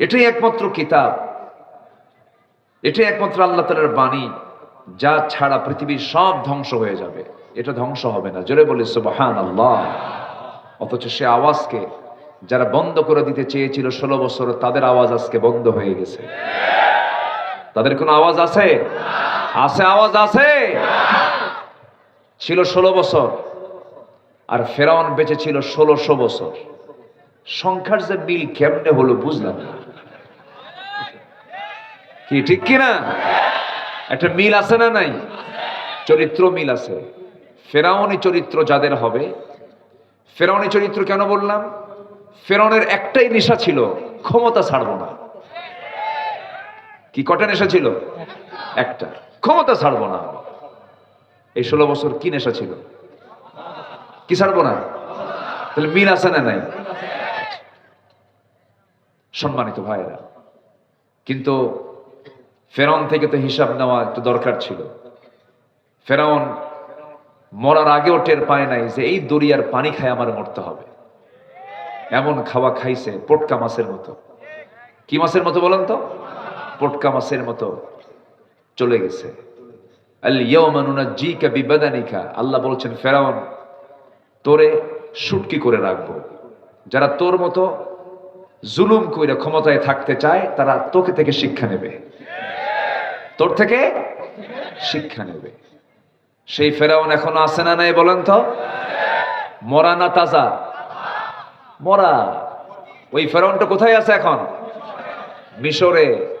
এটাই একমাত্র কিতাব। এটাই একমাত্র আল্লাহ তালার বাণী, যা ছাড়া পৃথিবীর সব ধ্বংস হয়ে যাবে। এটা ধ্বংস হবে না। জোরে বলি সুবাহান আল্লাহ অথচ সে আওয়াজকে যারা বন্ধ করে দিতে চেয়েছিল ষোলো বছর, তাদের আওয়াজ আজকে বন্ধ হয়ে গেছে। তাদের কোনো আওয়াজ আছে? আছে আওয়াজ আছে? ছিল ষোলো বছর, আর ফেরাউন বেঁচে ছিল ষোলোশো বছর। সংখ্যার যে মিল কেমনে হলো বুঝলাম না। কি, ঠিক কি না একটা মিল আছে না নাই? চরিত্র মিল আছে। ফেরাউনি চরিত্র যাদের হবে, ফেরাউনি চরিত্র কেন বললাম? ফেরাউনের একটাই নেশা ছিল, ক্ষমতা ছাড়বো না। কি কটা নেশা ছিল? একটা, ক্ষমতা ছাড়বো না। এই ষোলো বছর কি নেশা ছিল? কি ছাড়বো না? তাহলে মিল আছে না নাই? সম্মানিত ভাইয়েরা, কিন্তু ফেরাউন থেকে তো হিসাব নেওয়া একটু দরকার ছিল। ফেরাউন মরার আগেও টের পায় নাই যে এই দরিয়ার পানি খায় আমার মরতে হবে। এমন খাওয়া খাইছে পটকা মাছের মতো। কি মাছের মতো বলেন তো? পটকা মাছের মতো চলে গেছে। আল্লাহ বলছেন, ফেরাউন, তোরে শুটকি করে রাখব। যারা তোর মতো জুলুম করে ক্ষমতায় থাকতে চায়, তারা তোকে থেকে শিক্ষা নেবে। তোর থেকে শিক্ষা নেবে। সেই ফেরাউন এখনও আছে না নাই বলেন তো? মরা না তাজা? মরা। ওই ফেরাউনটা কোথায় আছে এখন? মিশরে।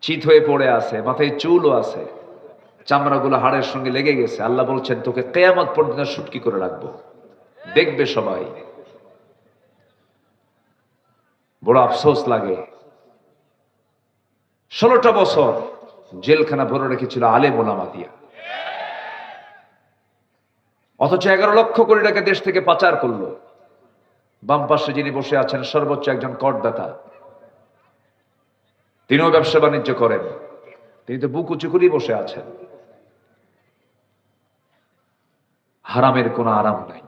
চিত হয়ে পড়ে আছে, মাথায় চুলও আছে, চামড়াগুলো হাড়ের সঙ্গে লেগে গেছে। আল্লাহ বলছেন, তোকে কেয়ামত পর্যন্ত শুটকি করে রাখব। দেখবে সবাই। বড় আফসোস লাগে। ষোলোটা বছর জেলখানা ভরে রেখেছিল আলে মোলামা দিয়া। অথচ এগারো লক্ষ কোটি টাকা দেশ থেকে পাচার করল। বাম পাশে যিনি বসে আছেন, সর্বোচ্চ একজন করদাতা। তিনিও ব্যবসা বাণিজ্য করেন। তিনি তো বুক উঁচু করেই বসে আছেন। হারামের কোনো আরাম নাই।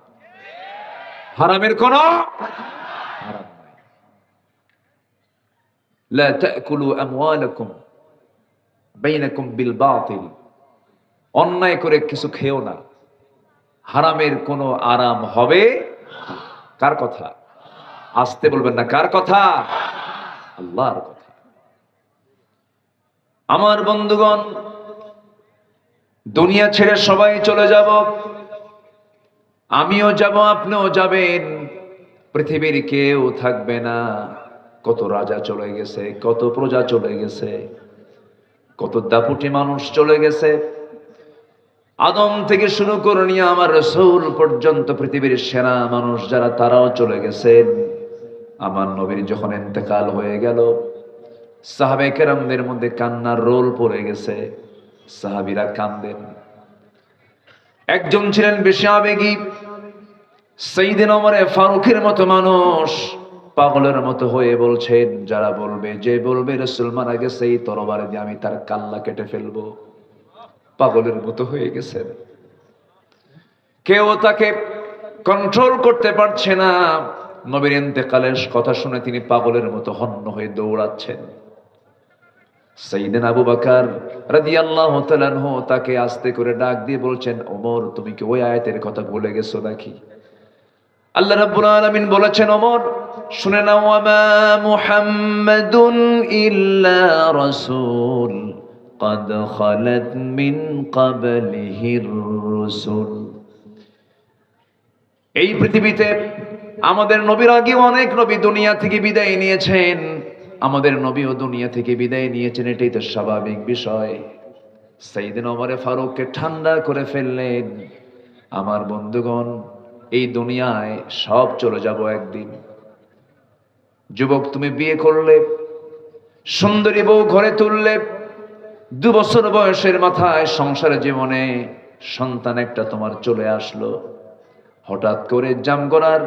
হারামের কোনো আরাম لا تأكلوا أموالكم بينكم بالباطل অন্যায় করে কিছু খেও না হারামের কোনো আরাম হবে কার কথা আসতে বলবেন না কার কথা আল্লাহর কথা আমার বন্ধুগণ দুনিয়া ছেড়ে সবাই চলে যাব আমিও যাব আপনিও যাবেন পৃথিবীর কেউ থাকবে না কত রাজা চলে গেছে, কত প্রজা চলে গেছে, কত দাপুটি মানুষ চলে গেছে। আদম থেকে শুরু করে নিয়ে আমার রসুল পর্যন্ত পৃথিবীর সেরা মানুষ যারা, তারাও চলে গেছেন আমার নবীর যখন এতেকাল হয়ে গেল, সাহাবে কেরামদের মধ্যে কান্নার রোল পড়ে গেছে, সাহাবিরা কান্দেন। একজন ছিলেন বেশি আবেগী সেইদিন অমরে ফারুকের মতো মানুষ। পাগলের মতো হয়ে বলছেন, যারা বলবে, যে বলবে রসুল মারা গেছে, এই তরবারে দিয়ে আমি তার কাল্লা কেটে ফেলব। পাগলের মতো হয়ে গেছেন। কেউ তাকে কন্ট্রোল করতে পারছে না। নবীর ইন্তেকালের কথা শুনে তিনি পাগলের মতো হন্য হয়ে দৌড়াচ্ছেন। সেইদিন আবু বাকার রাদিয়াল্লাহু তাআলা আনহু তাকে আস্তে করে ডাক দিয়ে বলছেন, ওমর, তুমি কি ওই আয়াতের কথা ভুলে গেছো নাকি? আল্লাহ রাব্বুল আলামিন বলেছেন, ওমর শুনে নাও ওয়ামা মুহাম্মাদুন ইল্লা রাসূল قد خلت من قبله الرسل এই পৃথিবীতে আমাদের নবীর আগেও অনেক নবী দুনিয়া থেকে বিদায় নিয়েছেন আমাদের নবীও দুনিয়া থেকে বিদায় নিয়েছেন এটাই তো স্বাভাবিক বিষয় সেইদিন অমরে ফারুককে ঠান্ডা করে ফেললেন আমার বন্ধুগণ এই দুনিয়ায় সব চলে যাব একদিন যুবক, তুমি বিয়ে করলে, সুন্দরী বউ ঘরে তুললে, দু বছর বয়সের মাথায় সংসার জীবনে সন্তান একটা তোমার চলে আসলো। হঠাৎ করে জামগড়ার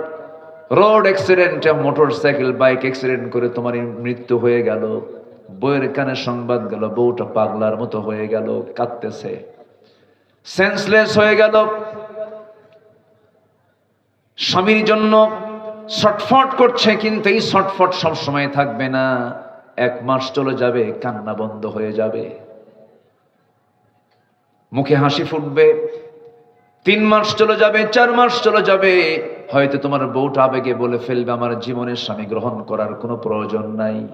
রোড অ্যাক্সিডেন্টে মোটর সাইকেল, বাইক অ্যাক্সিডেন্ট করে তোমার মৃত্যু হয়ে গেল। বইয়ের কানে সংবাদ গেল, বউটা পাগলার মতো হয়ে গেল, কাঁদতেছে। সেন্সলেস হয়ে গেল। স্বামীর জন্য ছটফট করছে, কিন্তু এই ছটফট সবসময় থাকবে না। এক মাস চলে যাবে, কান্না বন্ধ হয়ে যাবে। মুখে হাসি ফুটবে, তিন মাস চলে যাবে, চার মাস চলে যাবে। হয়তো তোমার বউটা আবেগে বলে ফেলবে, আমার জীবনের স্বামী গ্রহণ করার কোনো প্রয়োজন নাই।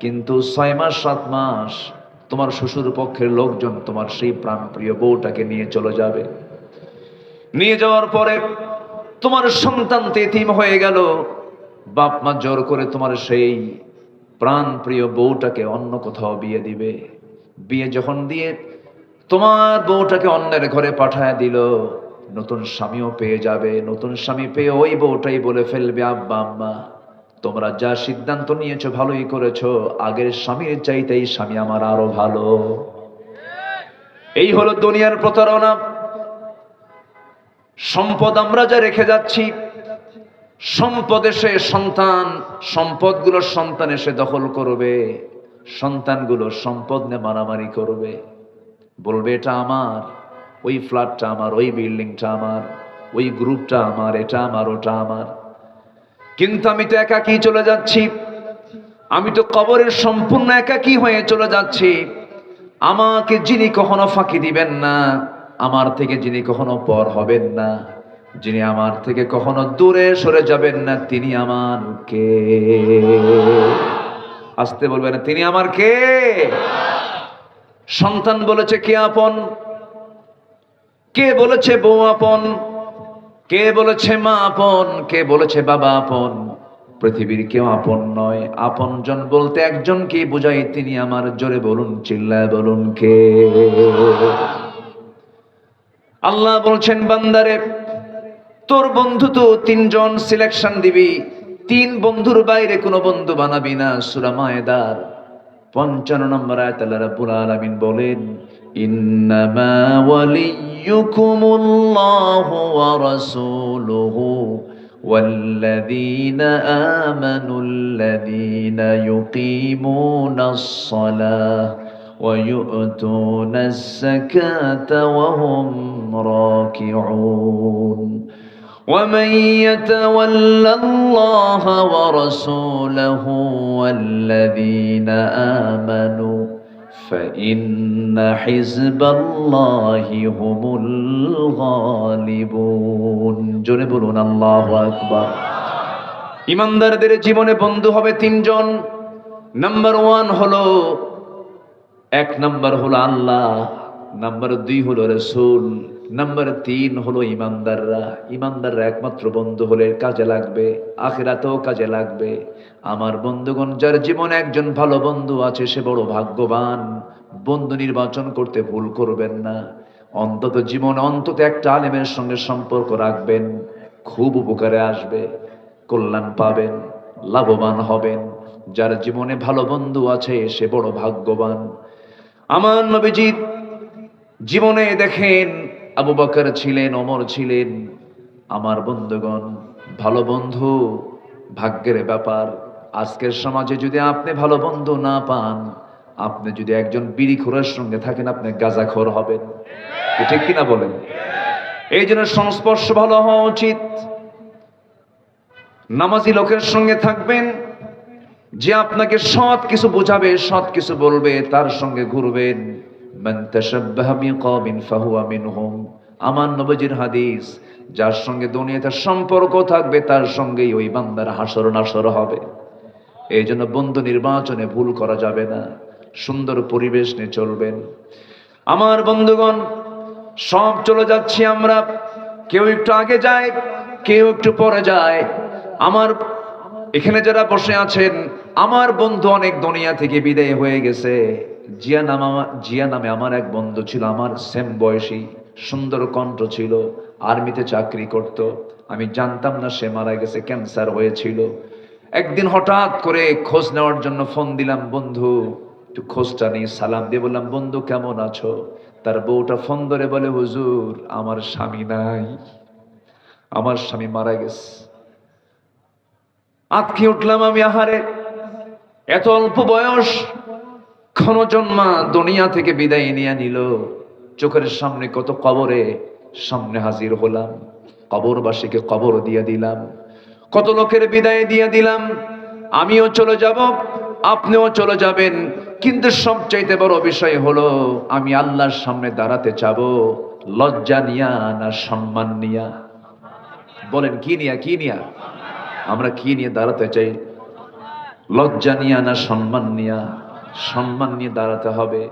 কিন্তু ছয় মাস, সাত মাস, তোমার শ্বশুর পক্ষের লোকজন তোমার সেই প্রাণপ্রিয় বউটাকে নিয়ে চলে যাবে। নিয়ে যাওয়ার পরে তোমার সন্তান তেতিম হয়ে গেল। বাপ মা জোর করে তোমার সেই প্রাণ প্রিয় বউটাকে অন্য কোথাও বিয়ে দিবে। বিয়ে যখন দিয়ে তোমার বউটাকে অন্যের ঘরে পাঠায় দিল, নতুন স্বামীও পেয়ে যাবে, নতুন স্বামী পেয়ে ওই বউটাই বলে ফেলবে, আব্বা, আম্মা, তোমরা যা সিদ্ধান্ত নিয়েছো ভালোই করেছ, আগের স্বামীর চাইতেই স্বামী আমার আরও ভালো। এই হলো দুনিয়ার প্রতারণা। সম্পদ আমরা যা রেখে যাচ্ছি, সম্পদ এসে সন্তান, সম্পদগুলো সন্তান এসে দখল করবে, সন্তানগুলো সম্পদ নিয়ে মারামারি করবে। বলবে, এটা আমার, ওই ফ্ল্যাটটা আমার, ওই বিল্ডিংটা আমার, ওই গ্রুপটা আমার, এটা আমার, ওটা আমার। কিন্তু আমি তো একাকি চলে যাচ্ছি। আমি তো কবরের সম্পূর্ণ একাকি হয়ে চলে যাচ্ছি। আমাকে যিনি কখনো ফাঁকি দিবেন না। আমার থেকে যিনি কখনো পর হবেন না, যিনি আমার থেকে কখনো দূরে সরে যাবেন না, তিনি আমার কে? আসতে বলবেন, তিনি আমার কে? সন্তান বলেছে কে আপন? কে বলেছে বউ আপন? কে বলেছে মা আপন? কে বলেছে বাবা আপন? পৃথিবীর কেউ আপন নয়। আপন জন বলতে একজন কি বুঝাই তিনি আমার জোরে বলুন, চিল্লায় বলুন কে? আল্লাহ বলছেন বান্দারে তোর বন্ধু তো তিনজন সিলেকশন দিবি তিন বন্ধুর বাইরে কোনো বন্ধু বানাবি না সুরা মায়েদার পঞ্চান্ন নম্বর আয়াত আল্লাহ রাব্বুল আলামিন বলেন ইন্নামা ওয়ালিয়্যুকুমুল্লাহু ওয়া রাসূলুহু والذين آمنوا الذين يقيمون الصلاة ويؤتون الزكاة وهم راكعون ومن يتول الله ورسوله والذين آمنوا فإن حزب الله هم الغالبون জোরে বলুন আল্লাহু আকবার ইমানদারদের জীবনে বন্ধু হবে তিনজন নাম্বার ওয়ান হলো এক নাম্বার হলো আল্লাহ, নাম্বার দুই হলো রসুল, নাম্বার তিন হলো ইমানদাররা। ইমানদাররা একমাত্র বন্ধু হলে কাজে লাগবে, আখেরাতেও কাজে লাগবে। আমার বন্ধুগণ, যার জীবনে একজন ভালো বন্ধু আছে, সে বড় ভাগ্যবান। বন্ধু নির্বাচন করতে ভুল করবেন না। অন্তত জীবনে অন্তত একটা আলেমের সঙ্গে সম্পর্ক রাখবেন, খুব উপকারে আসবে, কল্যাণ পাবেন, লাভবান হবেন। যার জীবনে ভালো বন্ধু আছে, সে বড় ভাগ্যবান। আমার নবীজির জীবনে দেখেন, আবু বকর ছিলেন অমর ছিলেন, আমার বন্ধুগণ, ভালো বন্ধু, ভাগ্যের ব্যাপার। আজকের সমাজে যদি আপনি ভালো বন্ধু না পান, আপনি যদি একজন বিড়ি খোরের সঙ্গে থাকেন, আপনি গাঁজাখোর হবেন। ঠিক কিনা বলেন? এই জন্য সংস্পর্শ ভালো হওয়া উচিত। নামাজি লোকের সঙ্গে থাকবেন যে আপনাকে সৎ কিছু বোঝাবে, সৎ কিছু বলবে, তার সঙ্গে ঘুরবেন আমার নবীজির হাদিস, যার সঙ্গে দুনিয়াতে সম্পর্ক থাকবে, তার সঙ্গেই ওই বান্দার হাসর নাসর হবে। এই জন্য বন্ধু নির্বাচনে ভুল করা যাবে না। সুন্দর পরিবেশ নিয়ে চলবেন। আমার বন্ধুগণ, সব চলে যাচ্ছি আমরা। কেউ একটু আগে যায়, কেউ একটু পরে যায়। আমার এখানে যারা বসে আছেন, আমার বন্ধু অনেক দুনিয়া থেকে বিদায় হয়ে গেছে। জিয়া নাম জিয়া নামে আমার এক বন্ধু ছিল, আমার সেম বয়সী, সুন্দর কণ্ঠ ছিল, আর্মিতে চাকরি করত। আমি জানতাম না সে মারা গেছে, ক্যান্সার হয়েছিল। একদিন হঠাৎ করে খোঁজ নেওয়ার জন্য ফোন দিলাম, বন্ধু, একটু খোঁজটা নিই সালাম দিয়ে বললাম, বন্ধু, কেমন আছো? তার বউটা ফোন ধরে বলে, হুজুর, আমার স্বামী নাই। আমার স্বামী মারা গেছে। আতকে উঠলাম আমি আহারে। এত অল্প বয়স ক্ষণজন্মা দুনিয়া থেকে বিদায় নিয়ে নিল। চোখের সামনে কত কবরে সামনে হাজির হলাম। কবরবাসীকে কবর দিয়ে দিলাম। কত লোকের বিদায় দিয়ে দিলাম। আমিও চলে যাব, আপনিও চলে যাবেন। কিন্তু সবচাইতে বড় বিষয় হলো, আমি আল্লাহর সামনে দাঁড়াতে যাব লজ্জা নিয়া না সম্মান নিয়া? বলেন, কি নিয়া কি নিয়া? আমরা কি নিয়ে দাঁড়াতে চাই? লজ্জা নিয়ে না সম্মান নিয়ে? সম্মান নিয়ে দাঁড়াতে হবে।